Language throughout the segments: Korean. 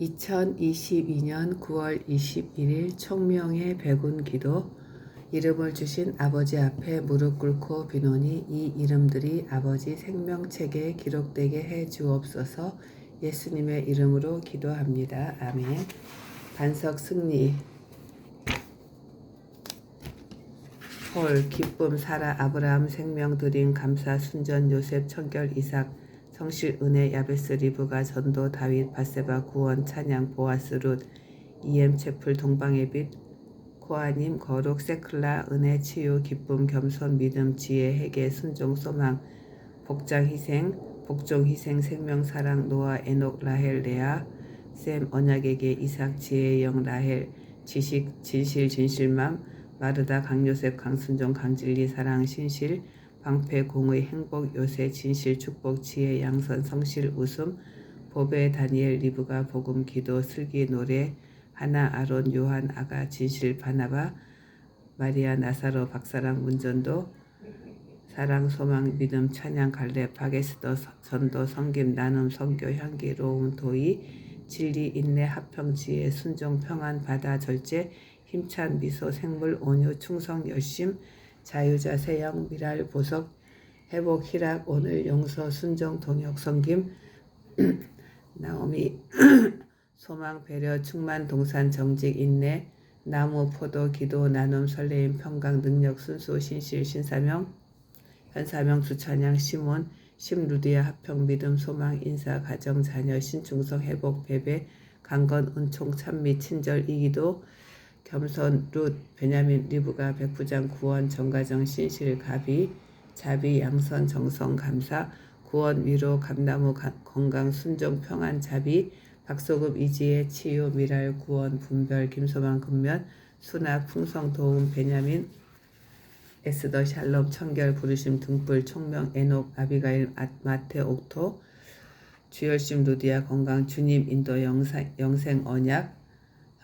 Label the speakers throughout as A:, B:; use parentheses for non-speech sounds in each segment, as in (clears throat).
A: 2022년 9월 21일 총명의 백운 기도 이름을 주신 아버지 앞에 무릎 꿇고 비노니 이 이름들이 아버지 생명책에 기록되게 해 주옵소서 예수님의 이름으로 기도합니다. 아멘. 반석 승리 홀 기쁨 사라 아브라함 생명 드림 감사 순전 요셉 청결 이삭 성실 은혜 야베스 리브가 전도 다윗 바세바 구원 찬양 보아스 룻 이엠 채플 동방의 빛 코아님 거룩 세클라 은혜 치유 기쁨 겸손 믿음 지혜 회개 순종 소망 복장 희생 복종 희생 생명 사랑 노아 에녹 라헬 레아 샘 언약에게 이삭 지혜의 영 라헬 지식 진실 진실맘 마르다 강요셉 강순종 강진리 사랑 신실 방패 공의 행복 요새 진실 축복 지혜 양선 성실 웃음 보배 다니엘 리브가 복음 기도 슬기 노래 하나 아론 요한 아가 진실 바나바 마리아 나사로 박사랑 문전도 사랑 소망 믿음 찬양 갈래 바게스도 전도 성김 나눔 성교 향기 로움 도의 진리 인내 합평 지혜 순종 평안 바다 절제 힘찬 미소 생물 온유 충성 열심 자유자 세영 미랄 보석 회복 희락 오늘 용서 순종 동역 성김 (clears throat) 나오미 (clears throat) 소망 배려 충만 동산 정직 인내 나무 포도 기도 나눔 설레임 평강 능력 순수 신실 신사명 현사명 주찬양 시몬 심루디아 합평 믿음 소망 인사 가정 자녀 신중성 회복 배배 강건 은총 찬미 친절 이기도 겸손 룻 베냐민 리브가 백부장 구원 정가정 신실 가비 자비 양선 정성 감사 구원 위로 감나무 가- 건강 순종 평안 자비 박소급 이지혜 치유 미랄 구원 분별 김소망 근면 수납 풍성 도움 베냐민 에스더 샬롬 청결 부르심 등불 총명 에녹 아비가일 아- 마테 옥토 주열심 루디아 건강 주님 인도 영생, 영생 언약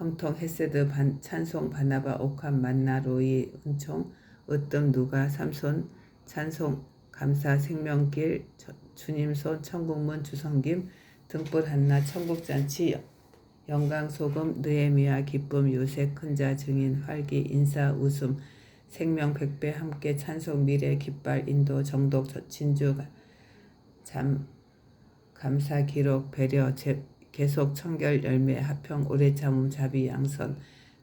A: 형통 헤세드 반, 찬송 바나바 옥함 만나 로이 은총 으뜸 누가 삼손 찬송 감사 생명길 저- 주님 손 천국문 주성김 등불 한나 천국잔치 영광 소금 느에미아 기쁨 요새 큰자 증인 활기 인사 웃음 생명 백배 함께 찬송 미래 깃발 인도 정독 저- 진주 잠 감사 기록 배려 제, 계속 청결 열매 합평 오래 참음 자비 양선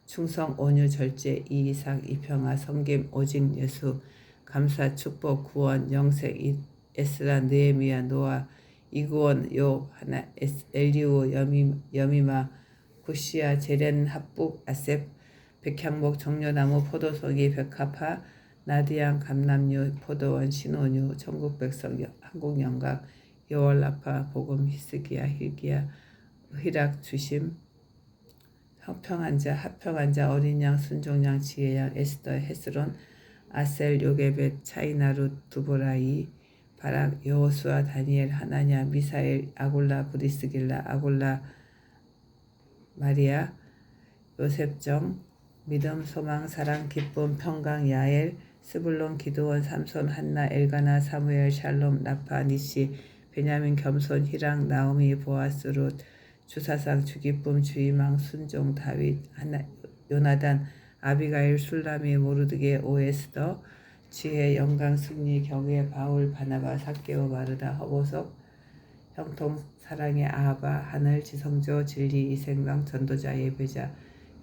A: 충성 온유 절제 이이상 이평화 성김 오직 예수 감사 축복 구원 영색 이- 에스라 느에미야 노아 이구원 요 하나 에스- 엘리우 여미 여미마 구시아 제렌 합북 아셉 백향목 정려나무 포도송이 백합화 나디안 감남류 포도원 신혼유 천국 백성 여- 한국 영각 여월라파 복음 히스기야 힐기야 희락 주심 평평한 자 합평한 자 어린 양 순종 양 지혜 양 에스더 헤스론 아셀 요게벳 차이나루 두보라이 바락 여호수아 다니엘 하나냐 미사엘 아골라 브리스길라 아골라 마리아 요셉정 믿음 소망 사랑 기쁨 평강 야엘 스불론 기도원 삼손 한나 엘가나 사무엘 샬롬 나파 니시 베냐민 겸손 희랑 나오미 보아스 룻 주사상 주기쁨 주희망 순종 다윗 하나 요나단 아비가일 술라미 모르드게 오에스더 지혜 영광 승리 경외 바울 바나바 사케오 마르다 허보석 형통 사랑의 아하바 하늘 지성조 진리 이생명 전도자 예배자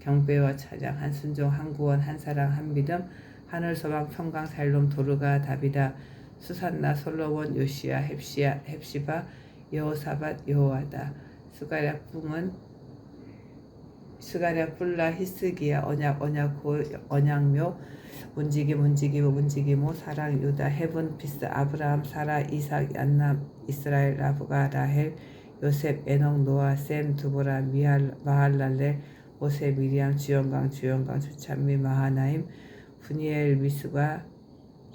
A: 경배와 찬양 한순종 한구원 한사랑 한믿음 하늘 소망 평강 살롬 도르가 다비다 수산나 솔로몬 요시야 헵시야 헵시바 여호사밧 여호와다 스가랴 뿜은 스가랴 뿔라 히스기야 언약 언약 고 언약묘 문지김 문지김 문지기모 사랑 유다 헤븐 피스 아브라함 사라 이삭 얀남 이스라엘 라브가 라헬 요셉 에녹 노아 셈 두보라 미할 마할랄레 모세 미리암 주영강 주영강 주찬미 마하나임 분이엘 미스바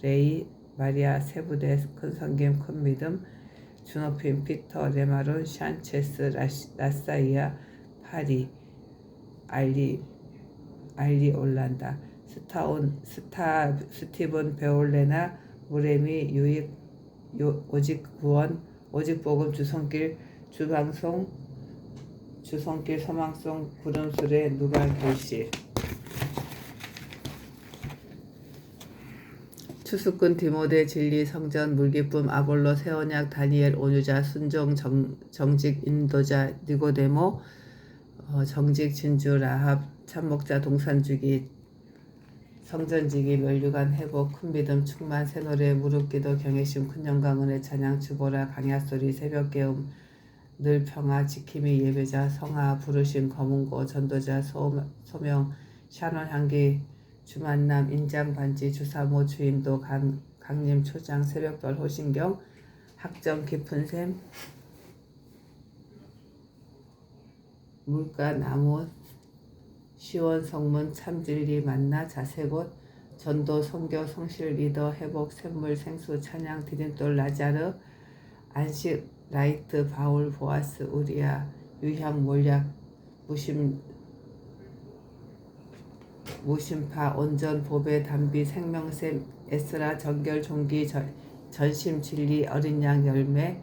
A: 레이 마리아 세부대 큰 성김 큰 믿음 주노핀 피터 레마론 샨체스 라시, 라사이아 파리 알리 알리 올란다. 스타온 스타 스티븐 베올레나 무레미 유익 요, 오직 구원 오직 복음 주성길 주방송 주성길 소망송 구름술에 누가 결실 추수꾼 디모데 진리 성전 물기쁨 아볼로 세원약 다니엘 온유자 순종 정, 정직 인도자 니고데모 어, 정직 진주 라합 참목자 동산주기 성전지기 멸류관 회복 큰 믿음 충만 새노래 무릎기도 경외심 큰 영광 은혜 찬양 주보라 강야소리 새벽 깨움 늘 평화 지킴이 예배자 성화 부르심 검은고 전도자 소, 소명 샤론 향기 주만남 인장 반지 주사모 주인도 강, 강림 초장 새벽별 호신경 학점 깊은 샘 물가 나무 시원 성문 참진리 만나 자세곳 전도 성교 성실 리더 회복 샘물 생수 찬양 디딤돌 라자르 안식 라이트 바울 보아스 우리아 유향 몰약 무심 무심파 온전 보배 담비 생명샘 에스라 정결 종기 전, 전심 진리 어린 양 열매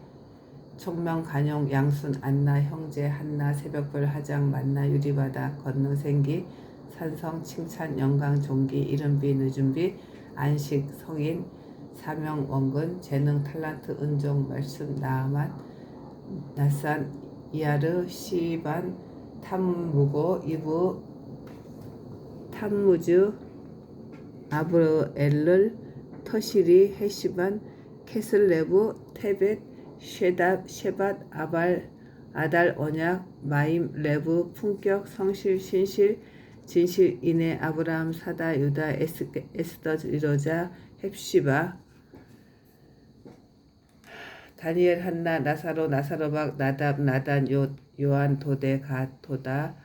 A: 총명 간용 양순 안나 형제 한나 새벽별 하장 만나 유리바다 건능 생기 산성 칭찬 영광 종기 이른비 늦은비 안식 성인 사명 원근 재능 탈란트 은종 말씀 나아만 낯산 이하르 시반 탐무고 이브 탐무즈 아브엘를 터시리 헤시반 캐슬레브 테벳 쉐답 쉐밧 아발 아달 언약 마임 레브 품격 성실 신실 진실 인해 아브라함 사다 유다 에스, 에스더 이로자 헵시바 다니엘 한나 나사로 나사로박 나답 나단 요 요한 도데 가 도다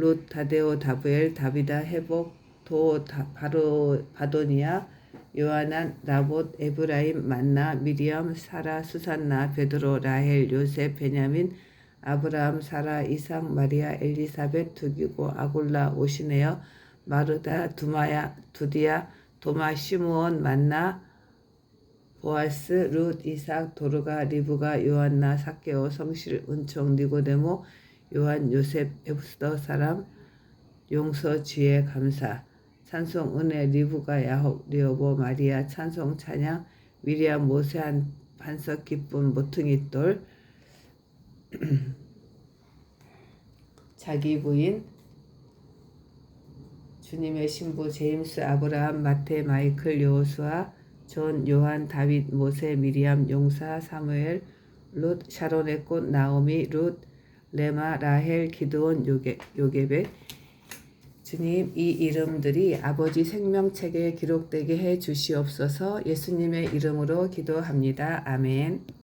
A: 룻 다데오 다브엘 다비다 회복 도 다, 바로 바도니아 요하난 라봇 에브라임 만나 미리암 사라 수산나 베드로 라헬 요셉 베냐민 아브라함 사라 이삭 마리아 엘리사벳 두기고 아골라 오시네여 마르다 두마야 두디아 도마 시므온 만나 보아스 룻 이삭 도르가 리브가 요한나 사케오 성실 은총 니고데모 요한 요셉 에브스더 사람 용서 지혜 감사 찬송 은혜 리브가 야홉 리오보 마리아 찬송 찬양 미리암 모세 한 반석 기쁨 모퉁이 돌 (clears throat) 자기 부인 주님의 신부 제임스 아브라함 마테 마이클 요수아 존 요한 다윗 모세 미리암 용사 사무엘 룻 샤론의 꽃 나오미 룻 레마 라헬 기드온 요게, 요게벳 주님 이 이름들이 아버지 생명책에 기록되게 해 주시옵소서 예수님의 이름으로 기도합니다. 아멘.